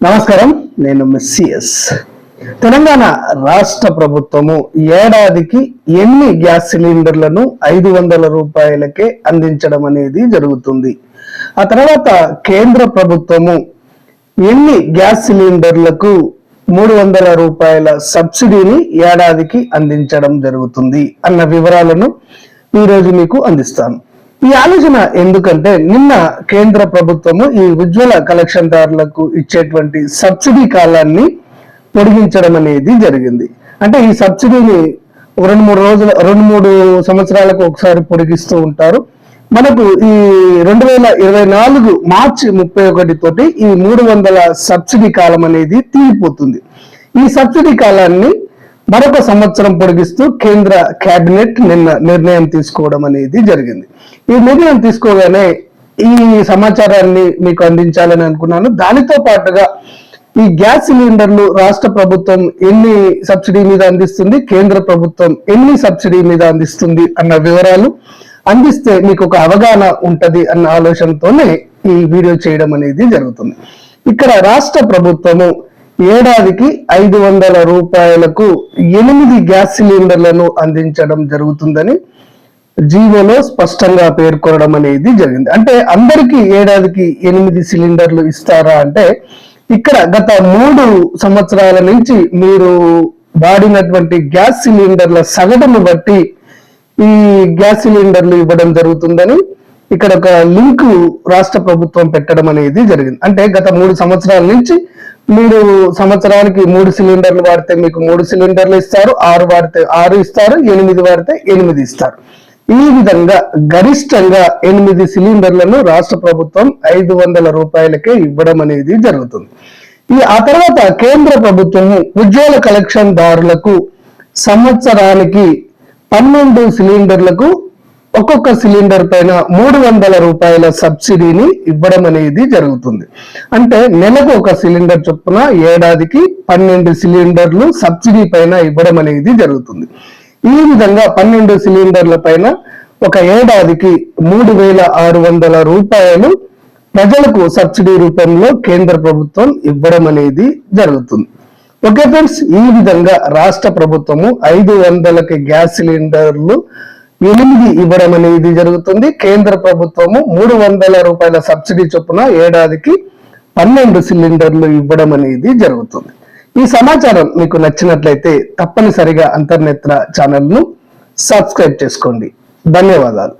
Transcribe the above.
నమస్కారం నేను మిస్సిఎస్ తెలంగాణ రాష్ట్ర ప్రభుత్వము ఏడాదికి ఎన్ని గ్యాస్ సిలిండర్లను ఐదు వందల రూపాయలకే అందించడం అనేది జరుగుతుంది. ఆ తర్వాత కేంద్ర ప్రభుత్వము ఎన్ని గ్యాస్ సిలిండర్లకు మూడు వందల రూపాయల సబ్సిడీని ఏడాదికి అందించడం జరుగుతుంది అన్న వివరాలను ఈరోజు మీకు అందిస్తాను. ఈ ఆలోచన ఎందుకంటే నిన్న కేంద్ర ప్రభుత్వము ఈ ఉజ్వల కలెక్షన్ దారులకు ఇచ్చేటువంటి సబ్సిడీ కాలాన్ని పొడిగించడం అనేది జరిగింది. అంటే ఈ సబ్సిడీని రెండు మూడు రోజుల రెండు మూడు సంవత్సరాలకు ఒకసారి పొడిగిస్తూ ఉంటారు. మనకు ఈ రెండు వేల ఇరవై నాలుగు మార్చి ముప్పై ఒకటి తోటి ఈ మూడు వందల సబ్సిడీ కాలం అనేది తీరిపోతుంది. ఈ సబ్సిడీ కాలాన్ని మరొక సంవత్సరం పొడిగిస్తూ కేంద్ర కేబినెట్ నిన్న నిర్ణయం తీసుకోవడం అనేది జరిగింది. ఈ నిర్ణయం తీసుకోగానే ఈ సమాచారాన్ని మీకు అందించాలని అనుకున్నాను. దానితో పాటుగా ఈ గ్యాస్ సిలిండర్లు రాష్ట్ర ప్రభుత్వం ఎన్ని సబ్సిడీ మీద అందిస్తుంది కేంద్ర ప్రభుత్వం ఎన్ని సబ్సిడీ మీద అందిస్తుంది అన్న వివరాలు అందిస్తే మీకు ఒక అవగాహన ఉంటది అన్న ఆలోచనతోనే ఈ వీడియో చేయడం అనేది జరుగుతుంది. ఇక్కడ రాష్ట్ర ప్రభుత్వము ఏడాదికి ఐదు వందల రూపాయలకు ఎనిమిది గ్యాస్ సిలిండర్లను అందించడం జరుగుతుందని జీవోలో స్పష్టంగా పేర్కొనడం అనేది జరిగింది. అంటే అందరికీ ఏడాదికి ఎనిమిది సిలిండర్లు ఇస్తారా అంటే ఇక్కడ గత మూడు సంవత్సరాల నుంచి మీరు వాడినటువంటి గ్యాస్ సిలిండర్ల సగటును బట్టి ఈ గ్యాస్ సిలిండర్లు ఇవ్వడం జరుగుతుందని ఇక్కడ ఒక లింక్ రాష్ట్ర ప్రభుత్వం పెట్టడం అనేది జరిగింది. అంటే గత మూడు సంవత్సరాల నుంచి మీరు సంవత్సరానికి మూడు సిలిండర్లు వాడితే మీకు మూడు సిలిండర్లు ఇస్తారు ఆరు వాడితే ఆరు ఇస్తారు ఎనిమిది వాడితే ఎనిమిది ఇస్తారు. ఈ విధంగా గరిష్టంగా ఎనిమిది సిలిండర్లను రాష్ట్ర ప్రభుత్వం ఐదు వందల రూపాయలకే ఇవ్వడం అనేది జరుగుతుంది. ఈ ఆ తర్వాత కేంద్ర ప్రభుత్వము ఉజ్వల కలెక్షన్ దారులకు సంవత్సరానికి పన్నెండు సిలిండర్లకు ఒక్కొక్క సిలిండర్ పైన మూడు వందల రూపాయల సబ్సిడీని ఇవ్వడం అనేది జరుగుతుంది. అంటే నెలకు ఒక సిలిండర్ చొప్పున ఏడాదికి పన్నెండు సిలిండర్లు సబ్సిడీ పైన ఇవ్వడం అనేది జరుగుతుంది. ఈ విధంగా పన్నెండు సిలిండర్ల పైన ఒక ఏడాదికి మూడు వేల ఆరు వందల రూపాయలు ప్రజలకు సబ్సిడీ రూపంలో కేంద్ర ప్రభుత్వం ఇవ్వడం అనేది జరుగుతుంది. ఓకే ఫ్రెండ్స్ ఈ విధంగా రాష్ట్ర ప్రభుత్వము ఐదు వందలకి గ్యాస్ సిలిండర్లు ఎనిమిది ఇవ్వడం అనేది జరుగుతుంది. కేంద్ర ప్రభుత్వము మూడు వందల రూపాయల సబ్సిడీ చొప్పున ఏడాదికి పన్నెండు సిలిండర్లు ఇవ్వడం అనేది జరుగుతుంది. ఈ సమాచారం మీకు నచ్చినట్లయితే తప్పనిసరిగా అంతర్నేత్ర ఛానల్ను సబ్స్క్రైబ్ చేసుకోండి. ధన్యవాదాలు.